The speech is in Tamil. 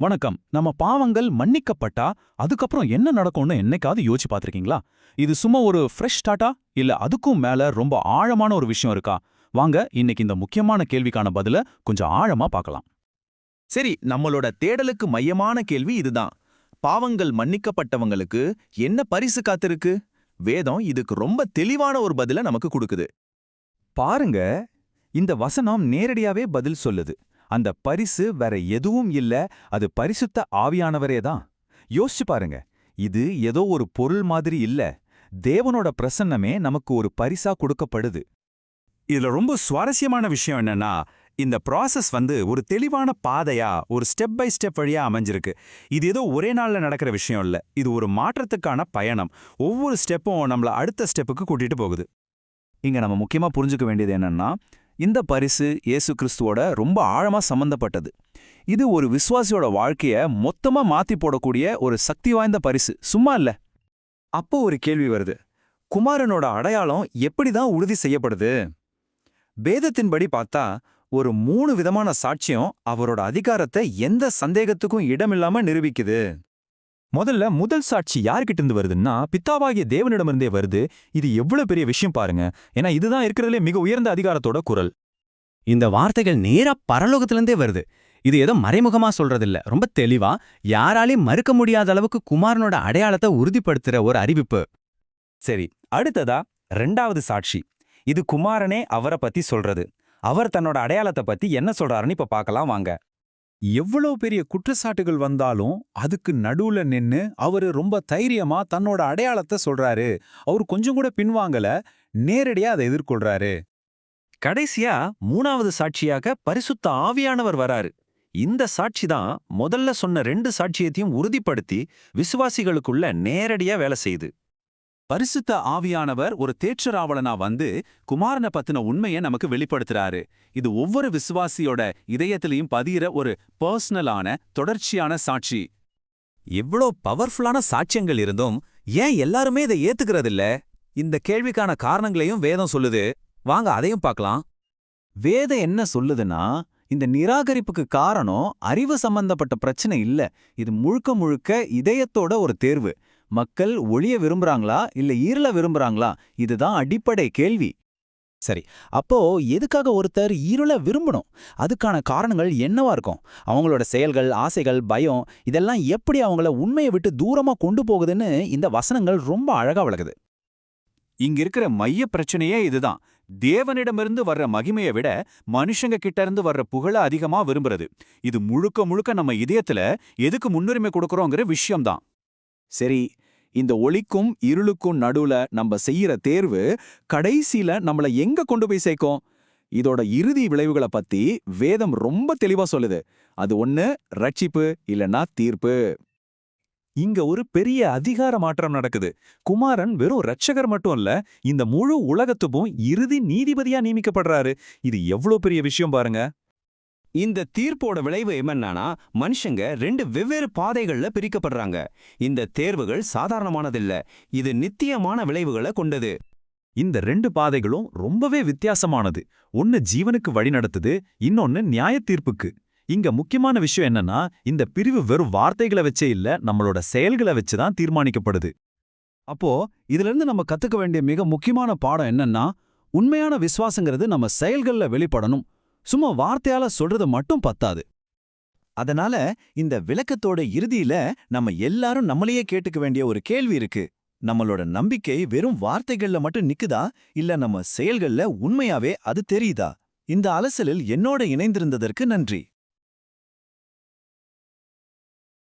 வணக்கம். நம்ம பாவங்கள் மன்னிக்கப்பட்டா அதுக்கப்புறம் என்ன நடக்கும்னு என்னைக்காவது யோசிச்சு பார்த்திருக்கீங்களா? இது சும்மா ஒரு ஃப்ரெஷ் ஸ்டார்ட்டா இல்ல அதுக்கும் மேல ரொம்ப ஆழமான ஒரு விஷயம் இருக்கா? வாங்க இன்னைக்கு இந்த முக்கியமான கேள்விக்கான பதில கொஞ்சம் ஆழமா பார்க்கலாம். சரி நம்மளோட தேடலுக்கு மையமான கேள்வி இதுதான். பாவங்கள் மன்னிக்கப்பட்டவங்களுக்கு என்ன பரிசு காத்திருக்கு? வேதம் இதுக்கு ரொம்ப தெளிவான ஒரு பதில நமக்கு கொடுக்குது. பாருங்க இந்த வசனம் நேரடியாவே பதில் சொல்லுது. அந்த பரிசு வேற எதுவும் இல்ல அது பரிசுத்த ஆவியானவரே தான். யோசிச்சு பாருங்க இது ஏதோ ஒரு பொருள் மாதிரி இல்ல. தேவனோட பிரசன்னமே நமக்கு ஒரு பரிசா கொடுக்கப்படுது. இதுல ரொம்ப சுவாரஸ்யமான விஷயம் என்னன்னா இந்த ப்ராசஸ் வந்து ஒரு தெளிவான பாதையா ஒரு ஸ்டெப் பை ஸ்டெப் வழியா அமைஞ்சிருக்கு. இது ஏதோ ஒரே நாள்ல நடக்கிற விஷயம் இல்ல. இது ஒரு மாற்றத்துக்கான பயணம். ஒவ்வொரு ஸ்டெப்பும் நம்மள அடுத்த ஸ்டெப்புக்கு கூட்டிட்டு போகுது. இங்க நம்ம முக்கியமா புரிஞ்சுக்க வேண்டியது என்னன்னா இந்த பரிசு இயேசு கிறிஸ்துவோட ரொம்ப ஆழமா சம்பந்தப்பட்டது. இது ஒரு விசுவாசியோட வாழ்க்கைய மொத்தமா மாற்றி போடக்கூடிய ஒரு சக்தி வாய்ந்த பரிசு. சும்மா இல்ல. அப்போ ஒரு கேள்வி வருது. குமாரனோட அடையாளம் எப்படி தான் உறுதி செய்யப்படுது? வேதத்தின்படி பார்த்தா ஒரு மூணு விதமான சாட்சியம் அவரோட அதிகாரத்தை எந்த சந்தேகத்துக்கும் இடமில்லாம நிரூபிக்குது. முதல்ல முதல் சாட்சி யார்கிட்ட இருந்து வருதுன்னா பித்தாவாகிய தேவனிடமிருந்தே வருது. இது எவ்வளவு பெரிய விஷயம் பாருங்க. ஏன்னா இதுதான் இருக்கிறதுலே மிக உயர்ந்த அதிகாரத்தோட குரல். இந்த வார்த்தைகள் நேரா பரலோகத்திலிருந்தே வருது. இது ஏதோ மறைமுகமா சொல்றதில்ல. ரொம்ப தெளிவா யாராலையும் மறுக்க முடியாத அளவுக்கு குமாரனோட அடையாளத்தை உறுதிப்படுத்துற ஒரு அறிவிப்பு. சரி அடுத்ததா ரெண்டாவது சாட்சி. இது குமாரனே அவரை பத்தி சொல்றது. அவர் தன்னோட அடையாளத்தை பத்தி என்ன சொல்றாருன்னு இப்ப பார்க்கலாம் வாங்க. எவ்வளவு பெரிய குற்றச்சாட்டுகள் வந்தாலும் அதுக்கு நடுவுல நின்னு அவரு ரொம்ப தைரியமா தன்னோட அடையாளத்தை சொல்றாரு. அவர் கொஞ்சம் கூட பின்வாங்கல நேரடியா அதை எதிர்கொள்றாரு. கடைசியா மூணாவது சாட்சியாக பரிசுத்த ஆவியானவர் வராரு. இந்த சாட்சி தான் முதல்ல சொன்ன ரெண்டு சாட்சியத்தையும் உறுதிப்படுத்தி விசுவாசிகளுக்குள்ள நேரடியா வேலை செய்யுது பரிசுத்த ஆவியானவர் ஒரு தேற்றராவலனா வந்து குமாரனை பத்தின உண்மையை நமக்கு வெளிப்படுத்துறாரு. இது ஒவ்வொரு விசுவாசியோட இதயத்திலையும் பதியிற ஒரு பர்சனலான தொடர்ச்சியான சாட்சி. இவ்ளோ பவர்ஃபுல்லான சாட்சியங்கள் இருந்தும் ஏன் எல்லாருமே இதை ஏத்துக்கிறதில்ல? இந்த கேள்விக்கான காரணங்களையும் வேதம் சொல்லுது. வாங்க அதையும் பார்க்கலாம். வேதம் என்ன சொல்லுதுன்னா இந்த நிராகரிப்புக்கு காரணம் அறிவு சம்பந்தப்பட்ட பிரச்சனை இல்ல. இது முழுக்க முழுக்க இதயத்தோட ஒரு தேர்வு. மக்கள் ஒளிய விரும்புறாங்களா இல்ல ஈரல விரும்புறாங்களா? இதுதான் அடிப்படை கேள்வி. சரி அப்போ எதுக்காக ஒருத்தர் ஈரல விரும்பணும்? அதுக்கான காரணங்கள் என்னவா இருக்கும்? அவங்களோட செயல்கள் ஆசைகள் பயம் இதெல்லாம் எப்படி அவங்கள உண்மையை விட்டு தூரமா கொண்டு போகுதுன்னு இந்த வசனங்கள் ரொம்ப அழகா வழகுது இங்க இருக்கிற மைய பிரச்சனையே இதுதான். தேவனிடமிருந்து வர்ற மகிமையை விட மனுஷங்க கிட்ட இருந்து வர்ற புகழ அதிகமா விரும்புறது. இது முழுக்க முழுக்க நம்ம இதயத்துல எதுக்கு முன்னுரிமை கொடுக்கறோங்கிற விஷயம்தான். சரி இந்த ஒளிக்கும் இருளுக்கும் நடுவுல நம்ம செய்யற தேர்வு கடைசியில நம்மள எங்க கொண்டு போய் சேர்க்கும்? இதோட இறுதி விளைவுகளை பத்தி வேதம் ரொம்ப தெளிவா சொல்லுது. அது ஒண்ணு ரட்சிப்பு இல்லனா தீர்ப்பு. இங்க ஒரு பெரிய அதிகார மாற்றம் நடக்குது. குமாரன் வெறும் ரட்சகர் மட்டும் இல்ல இந்த முழு உலகத்துக்கும் இறுதி நீதிபதியா நியமிக்கப்படுறாரு. இது எவ்வளவு பெரிய விஷயம் பாருங்க. இந்த தீர்ப்போட விளைவு என்னன்னா மனுஷங்க ரெண்டு வெவ்வேறு பாதைகள்ல பிரிக்கப்படுறாங்க. இந்த தேர்வுகள் சாதாரணமானதில்ல. இது நித்தியமான விளைவுகளை கொண்டது. இந்த ரெண்டு பாதைகளும் ரொம்பவே வித்தியாசமானது. ஒன்னு ஜீவனுக்கு வழி நடத்துது இன்னொன்னு நியாய தீர்ப்புக்கு. இங்க முக்கியமான விஷயம் என்னன்னா இந்த பிரிவு வெறும் வார்த்தைகளை வச்சே இல்ல நம்மளோட செயல்களை வச்சு தான் தீர்மானிக்கப்படுது. அப்போ இதுல இருந்து நம்ம கத்துக்க வேண்டிய மிக முக்கியமான பாடம் என்னன்னா உண்மையான விசுவாசங்கிறது நம்ம செயல்கள்ல வெளிப்படணும். சும்மா வார்த்தையால சொல்றது மட்டும் பத்தாது. அதனால இந்த விளக்கத்தோட இறுதியில நம்ம எல்லாரும் நம்மளையே கேட்டுக்க வேண்டிய ஒரு கேள்வி இருக்கு. நம்மளோட நம்பிக்கை வெறும் வார்த்தைகள்ல மட்டும் நிக்குதா? இல்ல நம்ம செயல்கள்ல உண்மையாவே அது தெரியுதா? இந்த அலசலில் என்னோட இணைந்திருந்ததற்கு நன்றி.